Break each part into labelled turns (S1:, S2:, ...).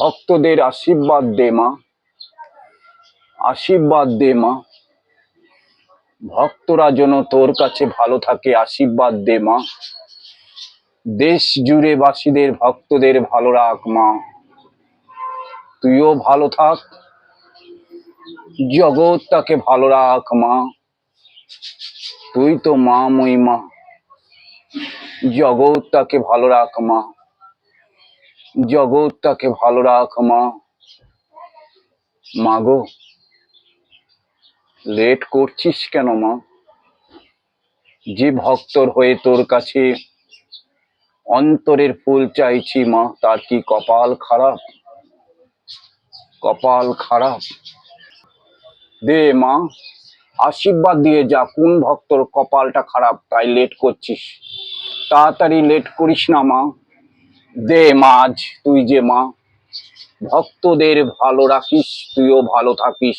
S1: ভক্তদের আশীর্বাদ দে মা। আশীর্বাদ দে মা। ভক্তরা যেন তোর কাছে ভালো থাকে, আশীর্বাদ দে মা। দেশ জুড়ে বাসীদের, ভক্তদের ভালো রাখ মা। তুইও ভালো থাক। জগৎ তাকে ভালো রাখ মা। তুই তো মা মহিমা। জগৎটাকে ভালো রাখ মা। জগৎটাকে ভালো রাখ, মা। মাগো, লেট করছিস কেন, মা? যে ভক্তর হয়ে তোর কাছে অন্তরের ফুল চাইছি, মা, তার কি কপাল খারাপ? কপাল খারাপ। দে, মা, আশীর্বাদ দিয়ে যা, কোন ভক্তর কপালটা খারাপ, তাই লেট করছিস। তাড়াতাড়ি লেট করিস না, মা। দে মাঝ, তুই যে মা। ভক্তদের ভালো রাখিস, তুইও ভালো থাকিস।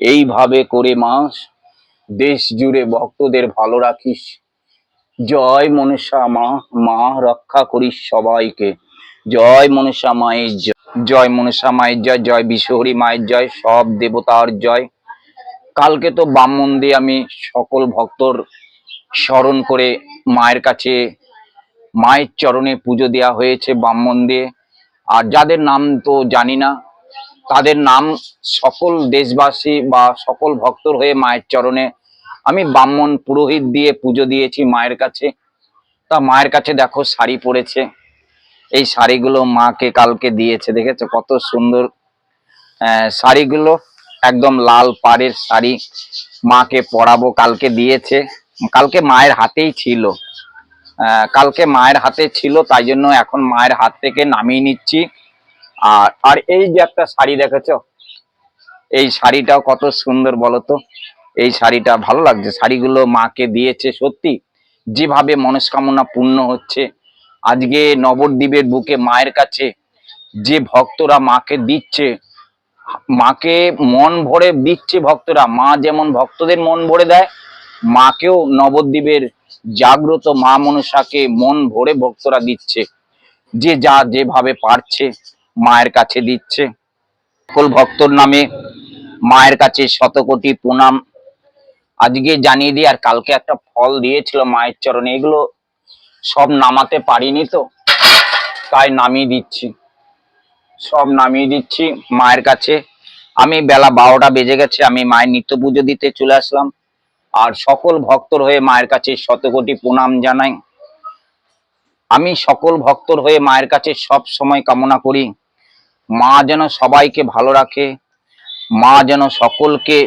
S1: এইভাবে করে মা দেশ জুড়ে ভক্তদের ভালো রাখিস। জয় মনসা মা মা রক্ষা করিস সবাইকে। জয় মনসা মায়ের জয়। মনসা মায়ের জয় জয় বিশ্বহরি মায়ের জয়, সব দেবতার জয়। কালকে তো ব্রাহ্মণ দিয়ে আমি সকল ভক্তর স্মরণ করে মায়ের কাছে মায়ের চরণে পুজো দেওয়া হয়েছে ব্রাহ্মণ দিয়ে। আর যাদের নাম তো জানি না, তাদের নাম সকল দেশবাসী বা সকল ভক্তর হয়ে মায়ের চরণে আমি ব্রাহ্মণ পুরোহিত দিয়ে পুজো দিয়েছি মায়ের কাছে। তা মায়ের কাছে দেখো শাড়ি পরেছে। এই শাড়িগুলো মাকে কালকে দিয়েছে, দেখেছ কত সুন্দর শাড়িগুলো একদম লাল পাড়ের শাড়ি। মাকে পরাবো, কালকে দিয়েছে। কালকে মায়ের হাতেই ছিল। কালকে মায়ের হাতে ছিল, তাই জন্য এখন মায়ের হাত থেকে নামিয়ে নিচ্ছি। আর আর এই যে একটা শাড়ি দেখেছ? এই শাড়িটাও কত সুন্দর বলো তো। এই শাড়িটা ভালো লাগছে। শাড়িগুলো মাকে দিয়েছে সত্যি। যেভাবে মনস্কামনা পূর্ণ হচ্ছে। আজকে নবদ্বীপের বুকে মায়ের কাছে যে ভক্তরা মাকে দিচ্ছে, মাকে মন ভরে দিচ্ছে ভক্তরা। মা যেমন ভক্তদের মন ভরে দেয়, মাকেও নবদ্বীপের জাগ্রত মা মনসাকে মন ভরে ভক্তরা দিচ্ছে, যে যা যেভাবে পারছে মায়ের কাছে দিচ্ছে। সকল ভক্তর নামে মায়ের কাছে শতকোটি প্রণাম। আজকে জানিয়ে দিই, আর কালকে একটা ফল দিয়েছিল মায়ের চরণে, এগুলো সব নামাতে পারিনি তো, তাই নামিয়ে দিচ্ছি। সব নামিয়ে দিচ্ছি মায়ের কাছে। আমি বেলা বারোটা বেজে গেছে, আমি মায়ের নিত্য পুজো দিতে চলে আসলাম। আর সকল ভক্তর হয়ে মায়ের কাছে শতকোটি প্রণাম জানাই। আমি সকল ভক্তর হয়ে মায়ের কাছে সব সময় কামনা করি। মা যেন সবাইকে ভালো রাখে, মা যেন সকলকে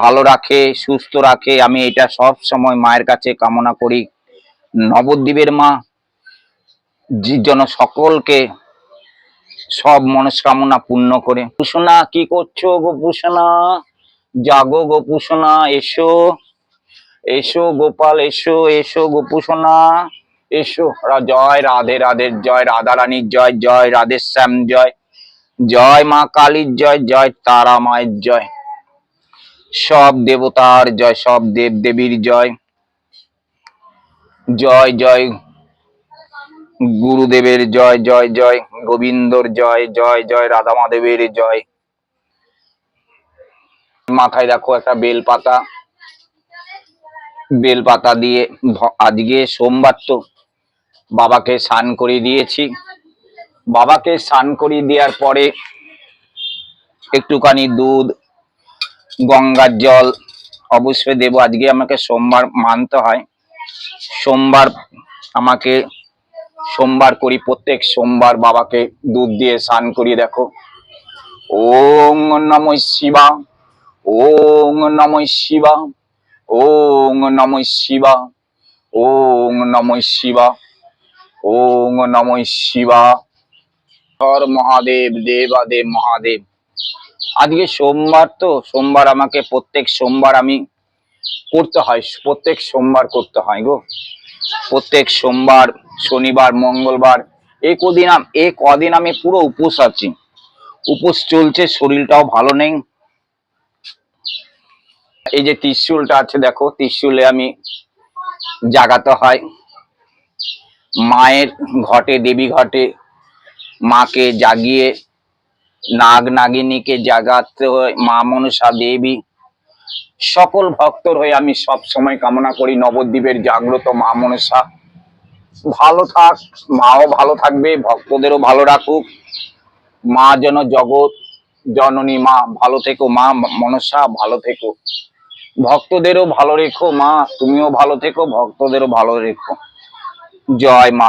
S1: ভালো রাখে, সুস্থ রাখে, আমি এটা সব সময় মায়ের কাছে কামনা করি। নবদ্বীপের মা যেন সকলকে সব মনস্কামনা পূর্ণ করে। পুষণা কি করছ গো পুষণা জাগো গো পুষণা এসো। এসো গোপাল, এসো এসো গোপুসোনা। এসো। জয় রাধে রাধে, জয় রাধা রানীর জয় জয় রাধে শ্যাম, জয় জয় মা কালীর জয় জয় তারা মায়ের জয়। সব দেবতার জয়, সব দেব দেবীর জয়। জয় জয় গুরুদেবের জয় জয় জয় গোবিন্দর জয় জয় জয় রাধা মাধবের জয়। মাথায় দেখো একটা বেল পাতা বেল পাতা দিয়ে আজকে সোমবার তো বাবাকে স্নান করিয়ে দিয়েছি। বাবাকে স্নান করিয়ে দেওয়ার পরে একটুখানি দুধ, গঙ্গার জল অবশ্যই দেবো। আজকে আমাকে সোমবার মানতে হয়। সোমবার আমাকে সোমবার করি, প্রত্যেক সোমবার বাবাকে দুধ দিয়ে স্নান করিয়ে দেখো। ওং নম শিবা ওং নম শিবা, ওং নম শিবা, ওং নম শিবা, ওং নম শিবা। হর মহাদেব, দেবাদেব, মহাদেব। আজকে সোমবার তো, সোমবার আমাকে প্রত্যেক সোমবার আমি করতে হয়, প্রত্যেক সোমবার করতে হয় গো। প্রত্যেক সোমবার, শনিবার, মঙ্গলবার এই কদিন এই কদিন আমি পুরো উপোস আছি। উপোস চলছে, শরীরটাও ভালো নেই। এই যে ত্রিশুলটা আছে, দেখো, ত্রিশুলে আমি জাগাতে হয়। মায়ের ঘটে, দেবী ঘটে, মাকে জাগিয়ে, নাগ নাগিনীকে জাগাতে হয়, মা মনসা দেবী। সকল ভক্তর হয়ে আমি সব সময় কামনা করি, নবদ্বীপের জাগ্রত মা মনসা। ভালো থাক, মাও ভালো থাকবে, ভক্তদেরও ভালো রাখুক। মা যেন জগৎ, জননী মা, ভালো থেকো মা মনসা, ভালো থেকো। ভক্তদেরও ভালো রেখো, মা। তুমিও ভালো থেকো, ভক্তদেরও ভালো রেখো। জয় মা।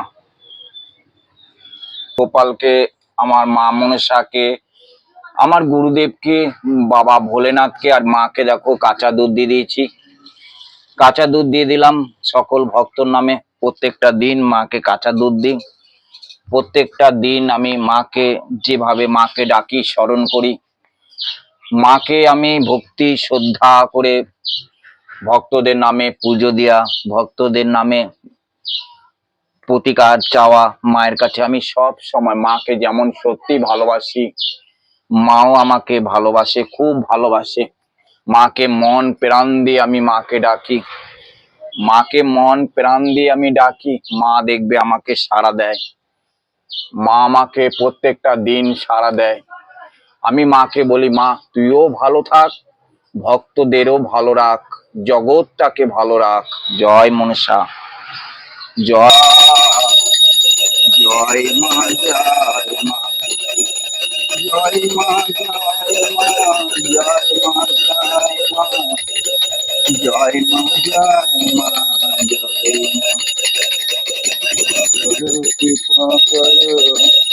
S1: গোপালকে, আমার মা মনসাকে আমার গুরুদেবকে, বাবা ভোলেনাথকে আর মাকে দেখো, কাঁচা দুধ দিয়ে দিয়েছি। কাঁচা দুধ দিয়ে দিলাম সকল ভক্তর নামে। প্রত্যেকটা দিন মাকে কাঁচা দুধ দিই। প্রত্যেকটা দিন আমি মাকে, যেভাবে মাকে ডাকি, স্মরণ করি। মাকে আমি ভক্তি, শ্রদ্ধা করে ভক্তদের নামে পুজো দেওয়া ভক্তদের নামে প্রতিকার চাওয়া মায়ের কাছে আমি সব সময় মাকে যেমন সত্যি ভালোবাসি, মাও আমাকে ভালোবাসে, খুব ভালোবাসে। মাকে মন প্রাণ দিয়ে আমি মাকে ডাকি। মাকে মন প্রাণ দিয়ে আমি ডাকি, মা দেখবে আমাকে সাড়া দেয়। মা আমাকে প্রত্যেকটা দিন সাড়া দেয়। আমি মাকে বলি, মা, তুইও ভালো থাক, ভক্তদেরও ভালো রাখ, জগৎটাকে ভালো রাখ। জয় মনসা জয় জয় জয় জয় জয় জয় জয় জয় জয় জয়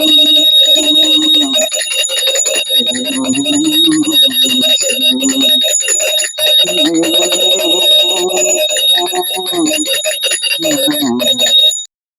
S1: Thank you.